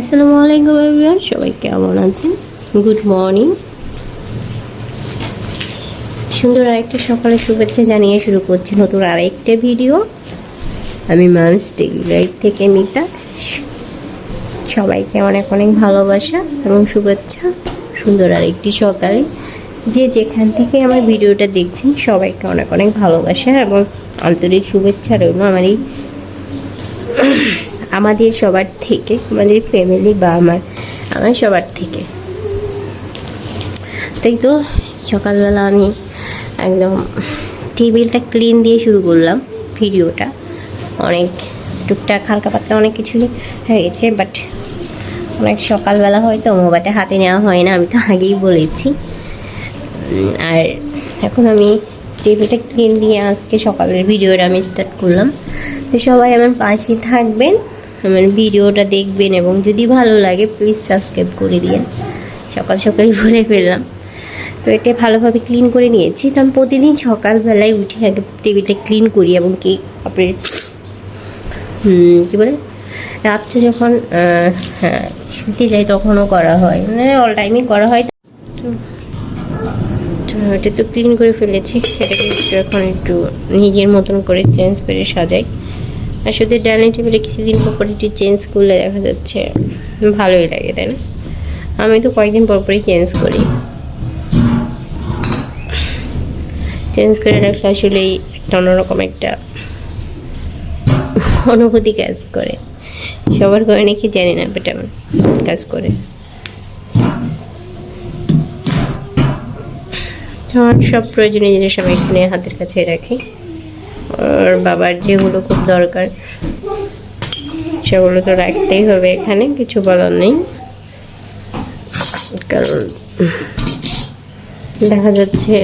আসসালামু আলাইকুম এভরিওয়ান, সবাই কেমন আছেন? গুড মর্নিং সুন্দর আরেকটা সকালে শুভেচ্ছা জানিয়ে শুরু করছি নতুন আরেকটা ভিডিও আমি মানুষ ডেইলি লাইফ থেকে মিতা। সবাইকে অনেক অনেক ভালোবাসা এবং শুভেচ্ছা। সুন্দর আরেকটি সকালে। যে যেখান থেকে আমার ভিডিওটা দেখছেন, সবাইকে অনেক অনেক ভালোবাসা এবং আন্তরিক শুভেচ্ছা রইল আমার এই আমাদের সবার থেকে, আমাদের ফ্যামিলি বা আমার আমার সবার থেকে। তাই তো সকালবেলা আমি একদম টেবিলটা ক্লিন দিয়ে শুরু করলাম ভিডিওটা। অনেক টুকটাক হালকা পাতলা অনেক কিছুই হয়ে গেছে বাট অনেক সকালবেলা হয়তো মোবাইলটা হাতে নেওয়া হয় না, আমি তো আগেই বলেছি। আর এখন আমি টেবিলটা ক্লিন দিয়ে আজকে সকালের ভিডিওটা আমি স্টার্ট করলাম। তো সবাই আমার পাশে থাকবেন। আমার ভিডিওটা দেখবেন এবং যদি ভালো লাগে প্লিজ সাবস্ক্রাইব করে দিন সকাল সকাল বলে ফেললাম। তো এটা ভালোভাবে ক্লিন করে নিয়েছি। তো আমি প্রতিদিন সকালবেলায় উঠে আগে টেবিলটা ক্লিন করি এবং কি আপনার হুম, কী বলে? রাত্রে যখন হ্যাঁ শুতে যাই তখনও করা হয়। মানে অল টাইমই করা হয়। এটা তো ক্লিন করে ফেলেছি। এটাকে একটু এখন একটু নিজের মতন করে চেঞ্জ করে সাজাই। আর শুধু ডাইনিং টেবিলে কিছুদিন পর পর একটু চেঞ্জ করলে দেখা যাচ্ছে ভালোই লাগে, তাই না? আমি তো কয়েকদিন পর পরই চেঞ্জ করি। চেঞ্জ করে রাখলে আসলেই একটা অন্যরকম একটা অনুভূতি কাজ করে। সবার করে নাকি জানি না বাট কাজ করে। আমার সব প্রয়োজনীয় জিনিস আমি এখানে হাতের কাছে রাখি। আর বাবার যেগুলো খুব দরকার, সেগুলো তো রাখতেই হবে এখানে, কিছু বলার নেই। কারণ দেখা যাচ্ছে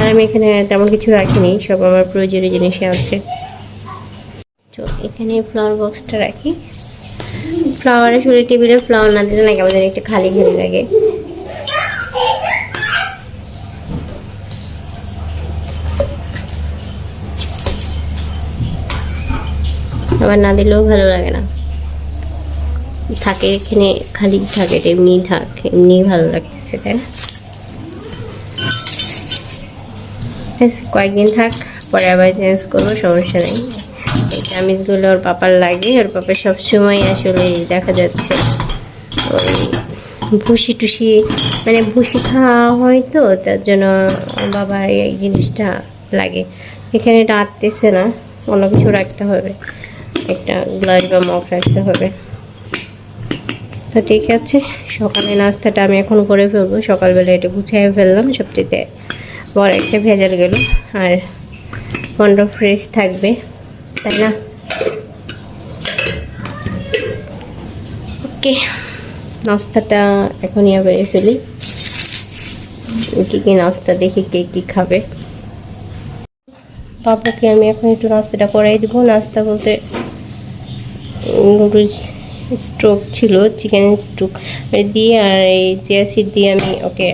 আর আমি এখানে তেমন কিছু রাখিনি, সব আমার প্রয়োজনীয় জিনিসই আছে। তো এখানে ফ্লাওয়ার বক্সটা রাখি। ফ্লাওয়ার আসলে টেবিলের ফ্লাওয়ার না দিলে নাকি আমাদের একটু খালি খালি লাগে। আবার না দিলেও ভালো লাগে না। থাকে এখানে খালি থাকে এমনি থাক, এমনি ভালো লাগতেছে, তাই না? কয়েকদিন থাক, পরে আবার চেঞ্জ করব, সমস্যা নেই। এই চামিচগুলো ওর পাপার লাগে, ওর পাপা সবসময় আসলে দেখা যাচ্ছে। ওই ভুসি টুসি মানে ভুসি খাওয়া হয় তো, তার জন্য বাবার এই জিনিসটা লাগে। এখানে এটা আটতেছে না, অন্য কিছু রাখতে হবে। একটা গ্লাস বা মগ রাখতে হবে। তো ঠিক আছে, সকালে নাস্তাটা আমি এখন করে ফেলব। সকালবেলা এটা গুছিয়ে ফেললাম সবচেয়ে বড় একটা ভেজাল গেল। আর মনটা ফ্রেশ থাকবে, তাই না? ওকে নাস্তাটা এখনই আবার ফেলি। কী কী নাস্তা, দেখি কে কী খাবে। পাপুকে আমি এখন একটু নাস্তাটা করাই দেবো। নাস্তা বলতে নুডলস স্টোভ ছিল, চিকেন স্টোভ দিয়ে আর এই চিয়া সিড দিয়ে আমি ওকে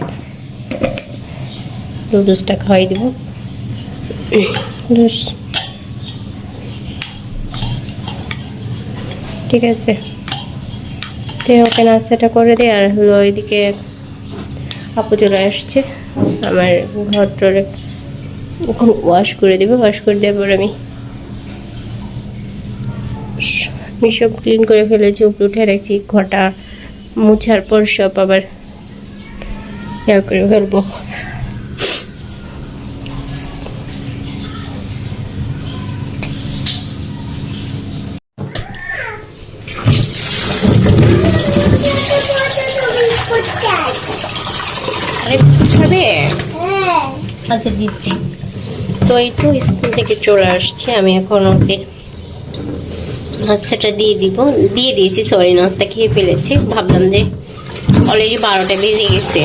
নুডলসটা খাওয়াই দেবো। ঠিক আছে। তো ওকে নাস্তাটা করে দে আর হলো ওইদিকে আপু চলে আসছে। আমার ঘর টরে ওয়াশ করে দেবে। ওয়াশ করে দেওয়ার পর আমি আমি সব ক্লিন করে ফেলেছি উপরে উঠে রাখছি ঘটা মুছার পর সব আবার ইয়া করে ফেলব। আচ্ছা দিচ্ছি। তো এই তো স্কুল থেকে চলে আসছে আমি এখন ওকে নাস্তাটা দিয়ে দিব। দিয়ে দিয়েছি সরি নাস্তা খেয়ে ফেলেছি। ভাবলাম যে অলরেডি বারোটা বেজে গেছে।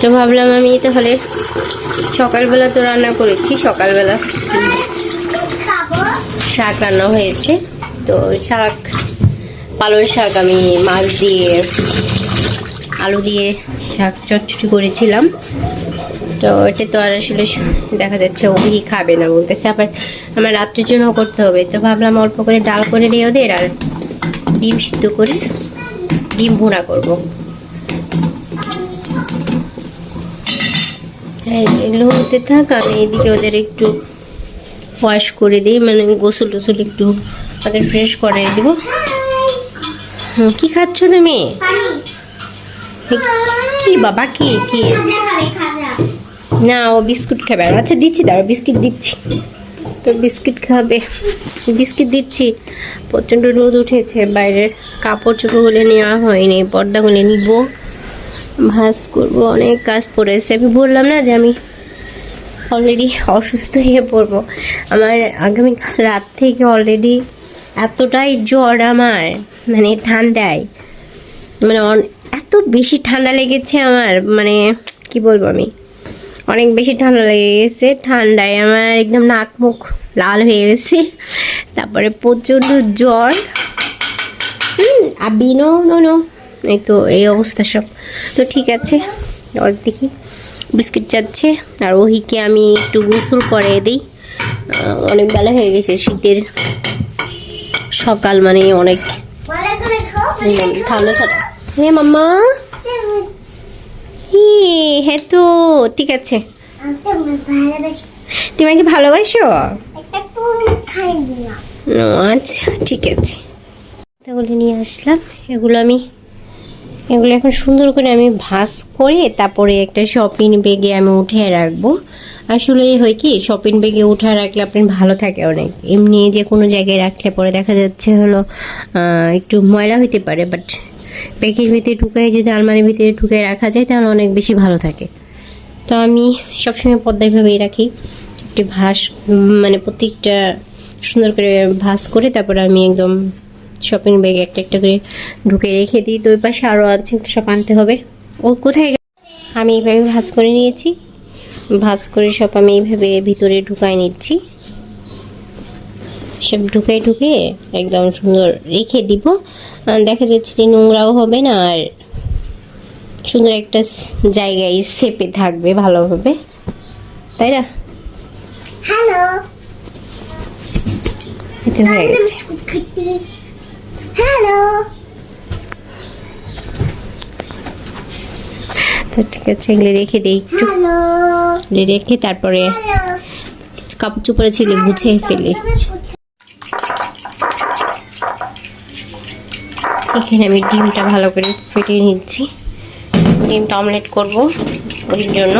তো ভাবলাম আমি তাহলে সকালবেলা তো রান্না করেছি, সকালবেলা শাক রান্না হয়েছে। তো শাক, পালং শাক আমি মাছ দিয়ে, আলু দিয়ে শাক চচ্চড়ি করেছিলাম। তো ওইটা তো আর আসলে দেখা যাচ্ছে ওই খাবে না বলতেছে, আবার আমার রাত্রের জন্য করতে হবে। তো ভাবলাম অল্প করে ডাল করে দিয়ে ওদের আর ডিম সিদ্ধ করি। ডিম ভুনা করব। হ্যাঁ এগুলো হতে থাক আমি এদিকে ওদের একটু ওয়াশ করে দিই মানে গোসল টোসল একটু ওদের ফ্রেশ করে দেবো। কি খাচ্ছ তুমি? কি বাবা কি কি? না ও বিস্কুট খাবে। আচ্ছা দিচ্ছি দাঁড়া বিস্কিট দিচ্ছি। তো বিস্কিট খাবে। বিস্কিট দিচ্ছি। প্রচণ্ড রোদ উঠেছে, বাইরের কাপড় চোপড়গুলো নেওয়া হয়নি, পর্দাগুলো নিব। ভাস করব, অনেক কাজ পড়েছে। আমি বললাম না যে আমি অলরেডি অসুস্থ হয়ে পড়ব। আমার আগামীকাল রাত থেকে অলরেডি এতটাই জ্বর আমার মানে ঠান্ডায়। মানে এত বেশি ঠান্ডা লেগেছে আমার মানে কি বলব আমি? অনেক বেশি ঠান্ডা লেগে গেছে ঠান্ডায় আমার একদম নাক মুখ লাল হয়ে গেছে। তারপরে প্রচণ্ড জ্বর। হুম আবি নো নো নো এই তো এই অবস্থা সব। তো ঠিক আছে ওর দেখি। বিস্কিট চাচ্ছে আর ওহিকে আমি একটু গোসল করে দিই। অনেক বেলা হয়ে গেছে শীতের। সকাল মানে অনেক। ঠান্ডা ঠান্ডা। হে মাম্মা। হ্যাঁ তো ঠিক আছে। তুমি আমাকে ভালোবাসো? আচ্ছা ঠিক আছে। এগুলো নিয়ে আসলাম। এগুলো আমি এগুলো এখন সুন্দর করে আমি ভাস করে তারপরে একটা শপিং ব্যাগে আমি উঠে রাখব। আসলে হয় কি শপিং ব্যাগে উঠে রাখলে আপনি ভালো থাকে অনেক। এমনি যে কোনো জায়গায় রাখলে পরে দেখা যাচ্ছে হলো একটু ময়লা হইতে পারে বাট ব্যাগের ভিতরে ঢুকাই, যদি আলমারির ভিতরে ঢুকে রাখা যায়, তাহলে অনেক বেশি ভালো থাকে। তো আমি সবসময় পদ্মাইভাবেই রাখি, একটু ভাস মানে প্রত্যেকটা সুন্দর করে ভাস করে তারপরে আমি একদম শপিং ব্যাগে একটা একটা করে ঢুকে রেখে দিই। ওই পাশে আরও আছে সব আনতে হবে। ও কোথায় আমি এইভাবে ভাজ করে নিয়েছি। ভাজ করে সব আমি এইভাবে ভিতরে ঢুকাই নিচ্ছি। সব ঢুকে ঢুকে একদম সুন্দর রেখে দিব। দেখা যাচ্ছে যে নোংরাও হবে না আর সুন্দর একটা জায়গায় সেপে থাকবে ভালোভাবে। তাই না? হ্যালো এতে হয়ে গেছে। হ্যালো তো ঠিক আছে এগুলো রেখে দিই একটু। রেখে তারপরে কাপড় চোপড়ে ছিল গুছিয়ে ফেলি। এখানে আমি ডিমটা ভালো করে ফেটিয়ে নিচ্ছি। ডিমটা অমলেট করব ওই জন্য।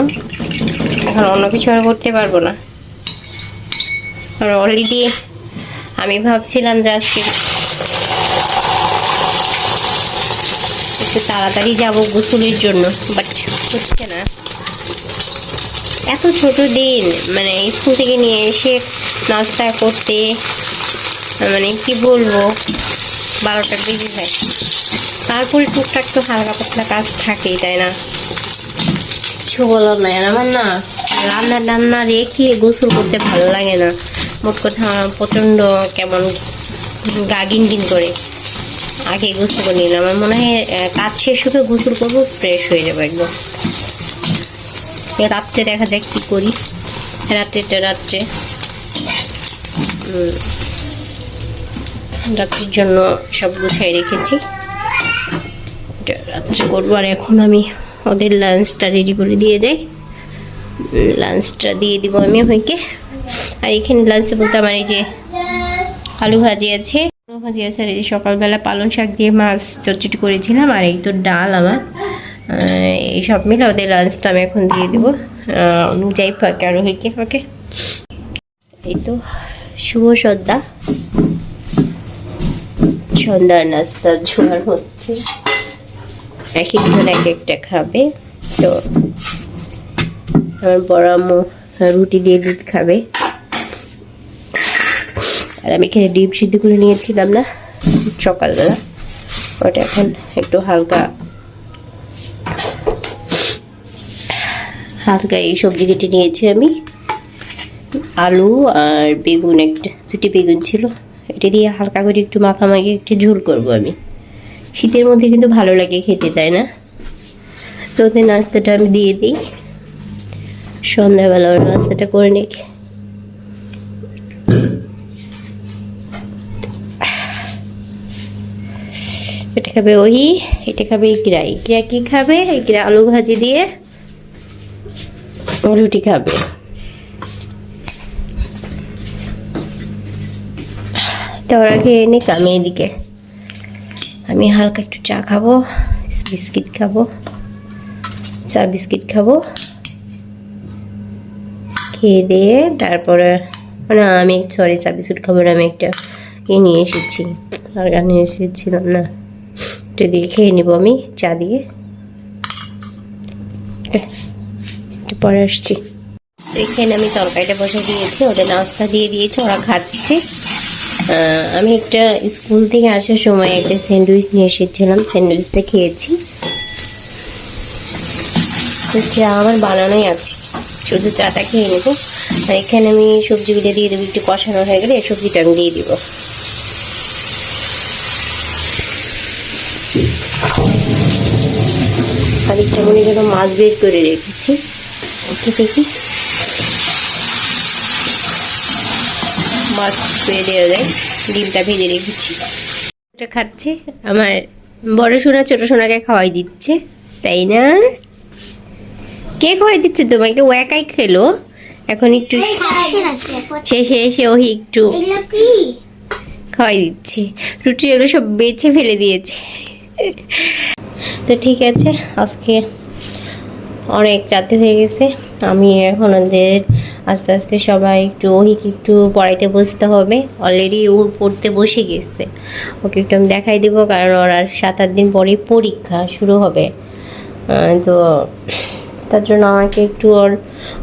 এখন অন্য কিছু আর করতে পারব না। অলরেডি আমি ভাবছিলাম যে আজকে একটু তাড়াতাড়ি যাব গোসলের জন্য বাট হচ্ছে না। এত ছোট দিন মানে স্কুল থেকে নিয়ে এসে নাস্তা করতে মানে কি বলব? বারোটা বেজে যায়। তারপরে টুকটাক তো হালকা পাতলা কাজ থাকেই তাই না? কিছু বলার নাই। আর আমার না রান্না টান্না রেখে গোসল করতে ভালো লাগে না। মোট কথা প্রচণ্ড কেমন গা গিন করে। আগে গোসল করে নিলাম। আমার মনে হয় কাজ শেষ হতে গোসল করব ফ্রেশ হয়ে যাব একদম। রাত্রে দেখা যাক কি করি। রাত্রে। উম, রাত্রির জন্য সব গুছাই রেখেছি। রাত্রে করব, আর এখন আমি ওদের লাঞ্চটা রেডি করে দিয়ে যাই লাঞ্চটা দিয়ে দিব আমি হইকে আর এখানে লাঞ্চে বলতে আমার এই যে আলু ভাজি আছে। আলু ভাজি আছে, আর এই যে সকালবেলা পালং শাক দিয়ে মাছ চটচটি করেছিলাম, আর এই তো ডাল আমার। এই সব মিলে ওদের লাঞ্চটা আমি এখন দিয়ে দেবো। যাই ফাঁকে আরও হইকে ফাঁকে। এই তো, শুভ সন্ধ্যা। সন্ধ্যার নাস্তা ঝোয়ার হচ্ছে। এক একজন এক একটা খাবে। তো আমার বড় আম্মু রুটি দিয়ে দুধ খাবে। আর আমি এখানে ডিম সিদ্ধ করে নিয়েছিলাম না, সকালবেলা। ওটা এখন একটু হালকা হালকা এই সবজি কেটে নিয়েছি আমি। আলু আর বেগুন, একটা দুটি বেগুন ছিল। এটা দিয়ে হালকা করে একটু মাখামাখি একটু ঝোল করব আমি। শীতের মধ্যে কিন্তু ভালো লাগে খেতে, তাই না? তো ওদের নাস্তাটা আমি দিয়ে দিই। সন্ধ্যাবেলা ওর নাস্তাটা করে নিক। এটা খাবে ওই এটা খাবে ইকরা। ইকরা কি খাবে? ইকরা আলু ভাজি দিয়ে রুটি খাবে। ওরা খেয়ে নিক, আমি এদিকে। আমি হালকা একটু চা খাব, বিস্কিট খাব, চা, বিস্কিট খাব। খেয়ে দিয়ে তারপরে, না, আমি সরি চা, বিস্কুট খাব না, আমি একটা ইয়ে নিয়ে এসেছি আর নিয়ে এসেছিলাম, না। একটু দিয়ে খেয়ে নেব আমি, চা দিয়ে। একটু পরে আসছি। এখানে আমি তরকারিটা বসে দিয়েছি, ওদের নাস্তা দিয়ে দিয়েছি, ওরা খাচ্ছে। আমি একটা স্কুল থেকে আসার সময় একটা স্যান্ডউইচ নিয়ে এসেছিলাম। স্যান্ডউইচটা খেয়েছি। তো চা আমার বানানোই আছে। শুধু চাটা খেয়ে নেব। আর এখানে আমি সবজিগুলো দিয়ে দেবো, একটু কষানো হয়ে গেলে এই সবজিটা আমি দিয়ে দিব। খানিকটা মনে যেন মাছ বের করে রেখেছি। ওকে দেখি। মাছ বের দেওয়া যায় ডিমটা ভেজে রেখেছি। এটা খাচ্ছে আমার বড় সোনা ছোট সোনাকে খাওয়াই দিচ্ছে তাই না? কে খাওয়াই দিচ্ছে তোমাকে? ও একাই খেলো। এখন একটু শেষে এসে ওই একটু খাওয়াই দিচ্ছি। রুটি এগুলো সব বেছে ফেলে দিয়েছে। তো ঠিক আছে আজকে অনেক রাতে হয়ে গেছে। আমি এখন ওদের আস্তে আস্তে সবাই একটু, ওহিকে একটু পড়াইতে বসতে হবে। অলরেডি ও পড়তে বসে গেছে। ওকে একটু আমি দেখাই দেবো, কারণ ওর আর সাত আট দিন পরেই পরীক্ষা শুরু হবে। তো তার জন্য আমাকে একটু ওর,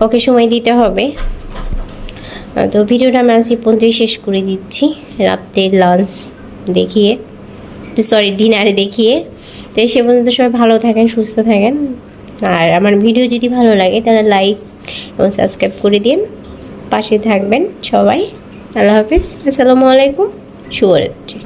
ওকে সময় দিতে হবে। তো ভিডিওটা আমি আজকে পর্যন্তই শেষ করে দিচ্ছি। রাত্রের লাঞ্চ দেখিয়ে সরি ডিনারে দেখিয়ে। তো সে পর্যন্ত সবাই ভালো থাকেন, সুস্থ থাকেন। আর আমার ভিডিও যদি ভালো লাগে, তাহলে লাইক এবং সাবস্ক্রাইব করে দিন। পাশে থাকবেন সবাই। আল্লাহ হাফিজ। আসসালামু আলাইকুম। শুভরাত্রি।